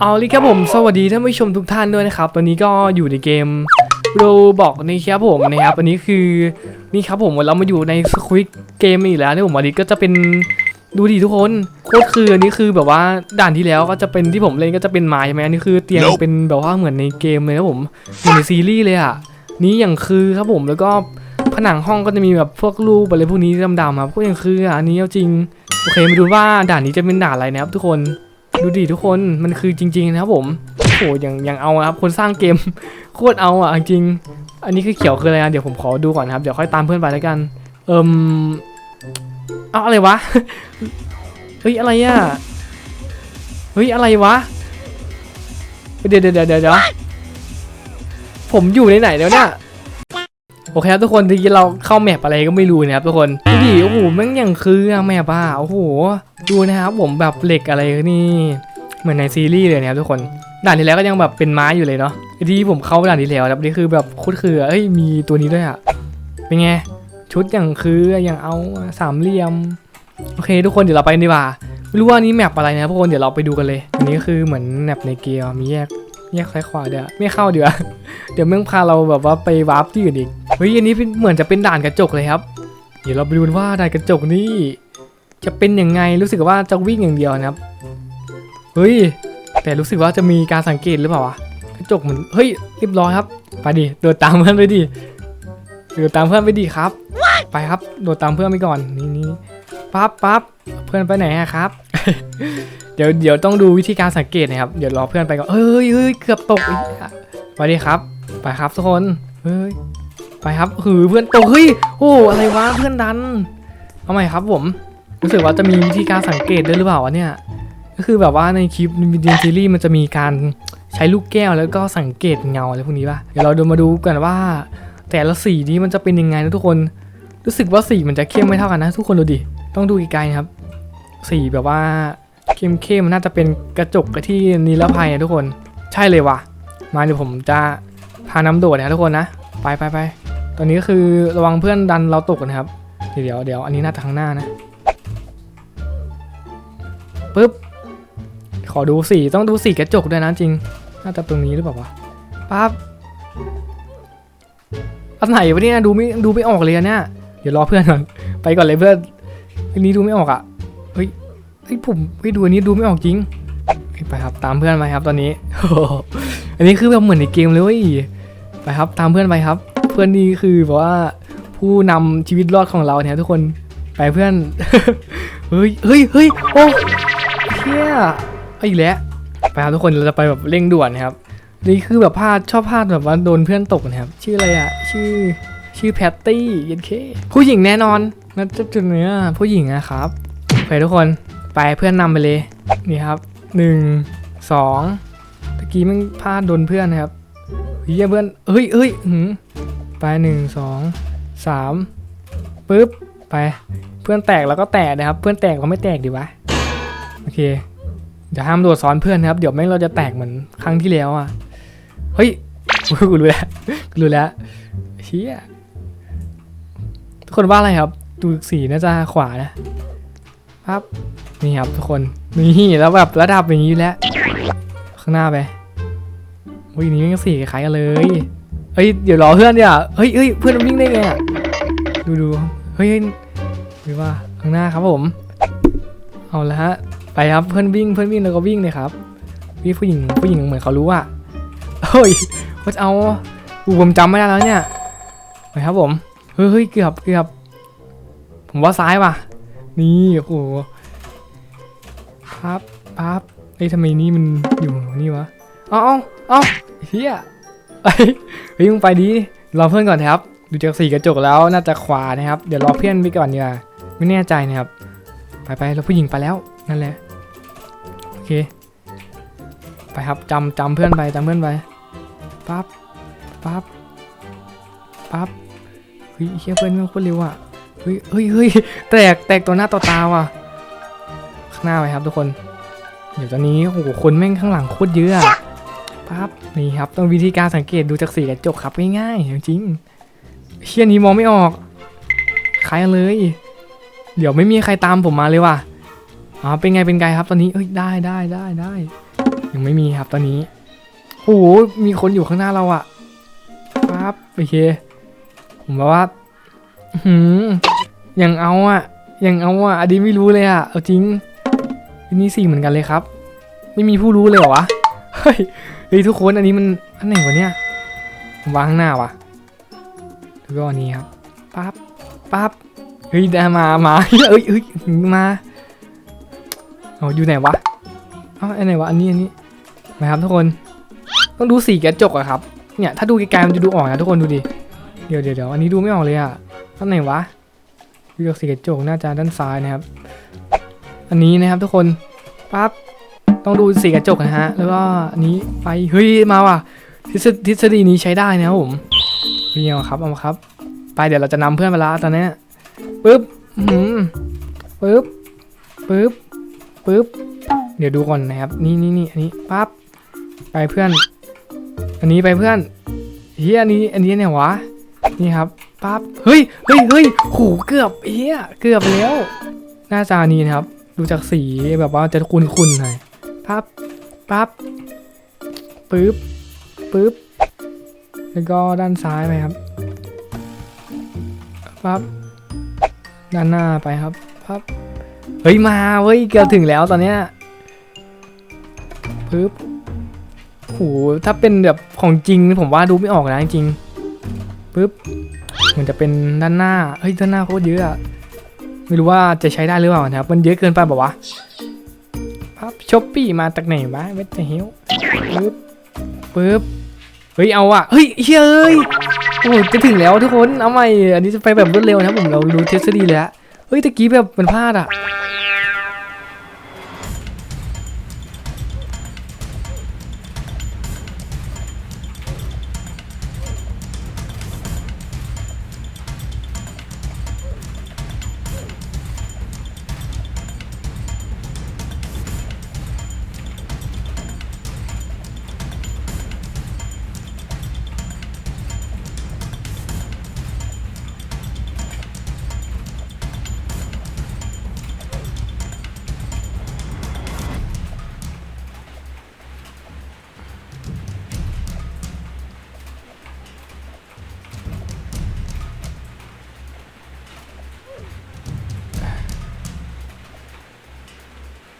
เอาเลยครับผมสวัสดีท่านผู้ชมทุกท่านด้วยนะครับตอนนี้ก็อยู่ในเกมโรบอกนี่ครับผมนะครับอันนี้คือนี่ครับผมเรามาอยู่ในสควิตเกมอีกแล้วเนี่ยผมอันนี้ก็จะเป็นดูดิทุกคนโคตรคืออันนี้คือแบบว่าด่านที่แล้วก็จะเป็นที่ผมเล่นก็จะเป็นไม้ใช่ไหมอันนี้คือเตียง Nope เป็นแบบว่าเหมือนในเกมเลยนะผมเหมือนในซีรีส์เลยอะนี่อย่างคือครับผมแล้วก็ผนังห้องก็จะมีแบบพวกรูปอะไรพวกนี้ดำๆครับพวกอย่างคืออะอันนี้เอาจริงโอเคมาดูว่าด่านนี้จะเป็นด่านอะไรนะครับทุกคน ดูดิทุกคนมันคือจริง ๆ นะครับผมโอ้ย่างย่างเอาครับคนสร้างเกมโคตรเอาอะจริง อันนี้คือเขียวคืออะไรอะเดี๋ยวผมขอดูก่อนนครับเดี๋ยวค่อยตามเพื่อนไปแล้วกันเอิมเอาอะไรวะเฮ้ยอะไรอะเฮ้ยอะไรวะเดี๋ยวเดี๋ยวเดี๋ยวเดี๋ยวผมอยู่ในไหนแล้วเนี่ย โอเคครับทุกคนทีนี้เราเข้าแมปอะไรก็ไม่รู้นะครับทุกคนดูดิโอ้โหแม่งอย่างคือแมปอะโอ้โหดูนะครับผมแบบเหล็กอะไรนี่เหมือนในซีรีส์เลยนะครับทุกคนด่านที่แล้วก็ยังแบบเป็นไม้อยู่เลยเนาะที่ผมเข้าด่านที่แล้วครับนี่คือแบบคุดคือเอ้ยมีตัวนี้ด้วยอะเป็นไงชุดอย่างคืออย่างเอาสามเหลี่ยมโอเค ทุกคนเดี๋ยวเราไปดีกว่าไม่รู้ว่านี้แมปอะไรนะครับทุกคนเดี๋ยวเราไปดูกันเลย อันนี้คือเหมือนแมปในเกมมีแยก แยกซ้ายขวาเดี๋ยวไม่เข้าเดี๋ยวเดี๋ยวม่งพาเราแบบว่าไปวาร์ปที่อื่นอีกเฮ้ยอันนี้เป็นเหมือนจะเป็นด่านกระจกเลยครับ เดี๋ยวเราไปดูว่าด่านกระจกนี่จะเป็นยังไงรู้สึกว่าจะวิ่งอย่างเดียวนะครับเฮ้ยแต่รู้สึกว่าจะมีการสังเกตหรือเปล่าวะกระจกเหมือนเฮ้ยเรียบร้อยครับไปดิโดดตามเพื่อนไปดิโดดตามเพื่อนไปดิครับ ไปครับโดดตามเพื่อนไปก่อนนี่นี่ปั๊บปั๊บเพื่อนไปไหนครับ เดี๋ยวเดี๋ยวต้องดูวิธีการสังเกตนะครับ เดี๋ยวรอเพื่อนไปก่อนเฮ้ยเฮ้ยเกือบตกอีกอะไปดิครับ ไปครับทุกคนเฮ้ยไปครับหือเพื่อนตกเฮ้ยโอ้อะไรวะเพื่อนดันเอาใหม่ครับผมรู้สึกว่าจะมีวิธีการสังเกตด้วยหรือเปล่าวะเนี่ยก็คือแบบว่าในคลิปวิดีโอซีรีส์มันจะมีการใช้ลูกแก้วแล้วก็สังเกตเงาอะไรพวกนี้ป่ะเดี๋ยวเราดูมาดูกันว่า แต่ละสีนี้มันจะเป็นยังไงนะทุกคน รู้สึกว่าสีมันจะเข้มไม่เท่ากันนะ ทุกคนดูดิต้องดูไกลๆนะครับ สีแบบว่า เข้มๆนน่าจะเป็นกระจกกระที่นิรภัยนะทุกคน ใช่เลยว่ะ มาเดี๋ยวผมจะพาน้ำโดดนะทุกคนนะ ไปไปไปตอนนี้ก็คือระวังเพื่อนดันเราตกนะครับ เดี๋ยวเดี๋ยวอันนี้น่าจะข้างหน้านะปึ๊บ ขอดูสีต้องดูสีกระจกด้วยนะจริง น่าจะตรงนี้หรือเปล่าวะปั๊บอันไหนวะเนี่ยดูไม่ดูไม่ออกเลยอะเนี่ย เดี๋ยวรอเพื่อนก่อน ไปก่อนเลยเพื่อนอันนี้ดูไม่ออกอะ เฮ้ย เฮ้ยผมเฮ้ยดูอันนี้ดูไม่ออกจริงไปครับตามเพื่อนไปครับตอนนี้ อันนี้คือแบบเหมือนในเกมเลยไปครับ ตามเพื่อนไปครับ เพื่อนนี่คือแบบว่าผู้นำชีวิตรอดของเราเนี่ยทุกคนไปเพื่อน เฮ้ยเฮ้ยเฮ้ยโอ้เชี่ยอีกแล้วไปครับทุกคนเราจะไปแบบเร่งด่วนนะครับนี่คือแบบพลาดชอบพลาดแบบว่าโดนเพื่อนตกนะครับ ชื่ออะไรอะชื่อชื่อแพตตี้ยันเคผู้หญิงแน่นอนนะจุดเนี้ยผู้หญิงนะครับไปทุกคน ไปเพื่อนนำไปเลย นี่ครับหนึ่งสองตะกี้มันพลาดโดนเพื่อนนะครับเฮ้ยเพื่อนเฮ้ยเฮ้ยหืมไปหนึ่งสองสามปึ๊บไปเพื่อนแตกแล้วก็แตกนะครับ เพื่อนแตกก็ไม่แตกดีวะโอเคเดี๋ยวห้ามโดดซ้อนเพื่อนนะครับ เดี๋ยวแม่งเราจะแตกเหมือนครั้งที่แล้วอะเฮ้ยกูรู้แล้วกูรู้แล้วเชี่ยทุกคนว่าอะไรครับ ดูสีน่าจะขวานะ ครับ นี่ครับทุกคนนี่แล้วแบบระดับอย่างนี้แล้ว ข้างหน้าไปอุ้ยนี่แม่งสีคล้ายกันเลยเฮ้ยเดี๋ยวรอเพื่อนเดี๋ยวเฮ้ยเฮ้ยเพื่อนวิ่งได้ไงอะดูดูเฮ้ยหรือว่าข้างหน้าครับผม เอาละฮะไปครับเพื่อนวิ่งเพื่อนวิ่งแล้วก็วิ่งเลยครับพี่ผู้หญิงผู้หญิงเหมือนเขารู้อะเฮ้ยเขาจะเอาอูผมจำไม่ได้แล้วเนี่ยไปครับผมเฮ้ยเฮ้ยเกือบเกือบผมว่าซ้ายว่ะ นี่โอ้โห ปั๊บปั๊บเฮ้ยทำไมนี่มันอยู่นี่วะเอาเอาเอาเฮียเฮ้ยเฮ้ยมึงไปดีรอเพื่อนก่อนครับ ดูจากสีกระจกแล้วน่าจะขวานะครับ เดี๋ยวรอเพื่อนไปก่อนดีกว่าไม่แน่ใจนะครับ ไปไปแล้วผู้หญิงไปแล้วนั่นแหละโอเค ไปครับจำจำเพื่อนไปจำเพื่อนไปปั๊บปั๊บปั๊บเฮ้ยเฮียเพื่อนมันโคตรเร็วอะเฮ้ยเฮ้ยเฮ้ยแตกแตกตัวหน้าต่อตาว่ะ หน้าไปครับทุกคน เดี๋ยวตอนนี้โอ้โหคนแม่งข้างหลังโคตรเยอะอะปั๊บนี่ครับต้องวิธีการสังเกตดูจากสีกระจกครับง่ายๆจริงๆเชี่ยนี้มองไม่ออกคล้ายกันเลย เดี๋ยวไม่มีใครตามผมมาเลยว่ะอ๋อเป็นไงเป็นไงครับ ตอนนี้เอ้ยได้ได้ได้ได้ยังไม่มีครับตอนนี้โอ้โหมีคนอยู่ข้างหน้าเราอะปั๊บโอเคผมบอกว่าอื้อหืมยังเอาอะยังเอาอะอันนี้ไม่รู้เลยอะเอาจริง อันนี้สี่เหมือนกันเลยครับ ไม่มีผู้รู้เลยเหรอวะ เฮ้ย เฮ้ยทุกคนอันนี้มันอันไหนวะเนี่ยผมวางข้างหน้าวะแล้วก็อันนี้ครับ ปั๊บ ปั๊บ เฮ้ยได้มา มาเอ้ยเอ้ยมาเอาอยู่ไหนวะเอ้าอันไหนวะ อันนี้ อันนี้นะครับทุกคน ต้องดูสีกระจกอะครับ เนี่ย ถ้าดูไกลๆมันจะดูออกนะทุกคนดูดิ เดี๋ยวเดี๋ยวเดี๋ยวอันนี้ดูไม่ออกเลยอะอันไหนวะดูจากสีกระจกน่าจะด้านซ้ายนะครับ อันนี้นะครับทุกคนปั๊บต้องดูสีกระจกนะฮะ แล้วก็อันนี้ไปเฮ้ยมาว่ะทฤษฎีนี้ใช้ได้นะครับผมเฮ้ยเอาครับเอามาครับ ไปเดี๋ยวเราจะนำเพื่อนไปละตอนนี้ปึ๊บหืมปึ๊บปึ๊บปึ๊บเดี๋ยวดูก่อนนะครับ นี่นี่นี่อันนี้ปั๊บไปเพื่อน อันนี้ไปเพื่อนเฮียอันนี้อันนี้เนี่ยวะนี่ครับปั๊บเฮ้ยเฮ้ยเฮ้ยโหเกือบเฮียเกือบแล้วหน้าจานี้นะครับ ดูจากสีแบบว่าจะคุ้นๆหน่อยปั๊บปั๊บปึ๊บปึ๊บแล้วก็ด้านซ้ายไปครับปั๊บด้านหน้าไปครับปั๊บเฮ้ยมาเว้ยเกือบถึงแล้วตอนเนี้ยปึ๊บโหถ้าเป็นแบบของจริงนี่ผมว่าดูไม่ออกนะจริงปึ๊บเหมือนจะเป็นด้านหน้าเฮ้ยด้านหน้าโคตรเยอะอะ ไม่รู้ว่าจะใช้ได้หรือเปล่านะครับ มันเยอะเกินไปบอกว่าพับช้อปปี้มาจากไหนวะเวทเฮลปึ๊บปึ๊บเฮ้ยเอาอะเฮ้ยเฮ้ยโอ้จะถึงแล้วทุกคนเอาใหม่อันนี้จะไปแบบรวดเร็วนะผมเรารู้ทฤษฎีแล้วเฮ้ยตะกี้แบบมันพลาดอะ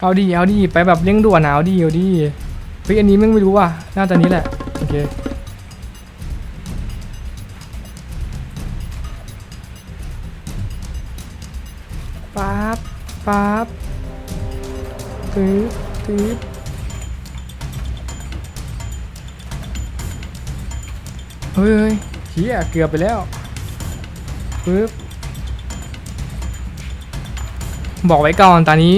เอาดีเอาดีไปแบบเร่งด่วนนะเอาดีเอาดีเฮ้ยอันนี้ม่งไม่รู้ว่ะน่าจะนี้แหละโอเคปั๊บปั๊บตึ๊บตึ๊บเฮ้ยเฮ้ยเฮียเกือบไปแล้วปึ๊บบอกไว้ก่อนตอนนี้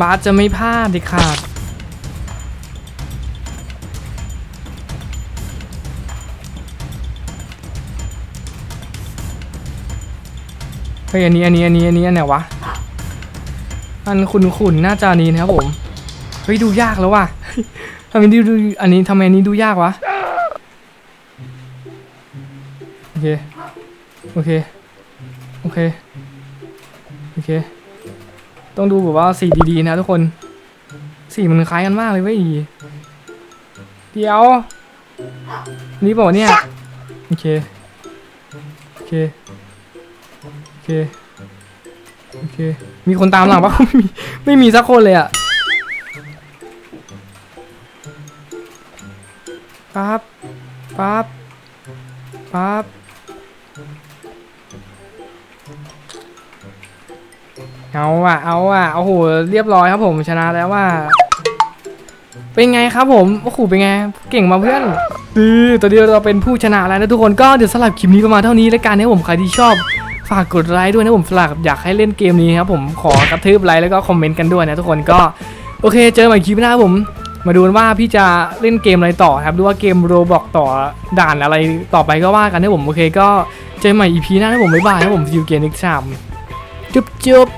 บาสจะไม่พลาดด็ดขาดเฮ้ยอันนี้อันนี้อันนี้อันนี้อันไหนวะ อันขุนขุนๆน่าจะนี้นะครับผม เฮ้ยดูยากแล้วว่ะทำไมดูอันนี้ทำไมอันนี้ดูยากวะ โอเค โอเค โอเค โอเค ต้องดูแบบว่าสีดีๆนะทุกคน สีมันคล้ายกันมากเลยเว้ยเดี๋ยว นี่บอกเนี่ย โอเค โอเค โอเค โอเค มีคนตามหลังปะไม่มี ไม่มีสักคนเลยอะปั๊บปั๊บปั๊บ เอาอะเอาอะโอ้โหเรียบร้อยครับผมชนะแล้วว่า เป็นไงครับผมโอ้โหเป็นไง เก่งมาเพื่อนดีตอนนี้เราเป็นผู้ชนะแล้วนะทุกคนก็เดี๋ยวสำหรับคลิปนี้ประมาณเท่านี้แล้วกันนะผมใครที่ชอบฝากกดไลค์ด้วยนะผมสลักอยากให้เล่นเกมนี้ครับผมขอกระทืบไลค์แล้วก็คอมเมนต์กันด้วยนะทุกคนก็โอเค เจอใหม่คลิปหน้าผม มาดูว่าพี่จะเล่นเกมอะไรต่อครับหรือว่าเกมโรบอกต่อด่านอะไรต่อไปก็ว่ากันนะผมโอเค ก็เจอใหม่ EP หน้านะผมบ๊ายบายนะผมซิวเกมนิกชามจุ๊บจุ๊บ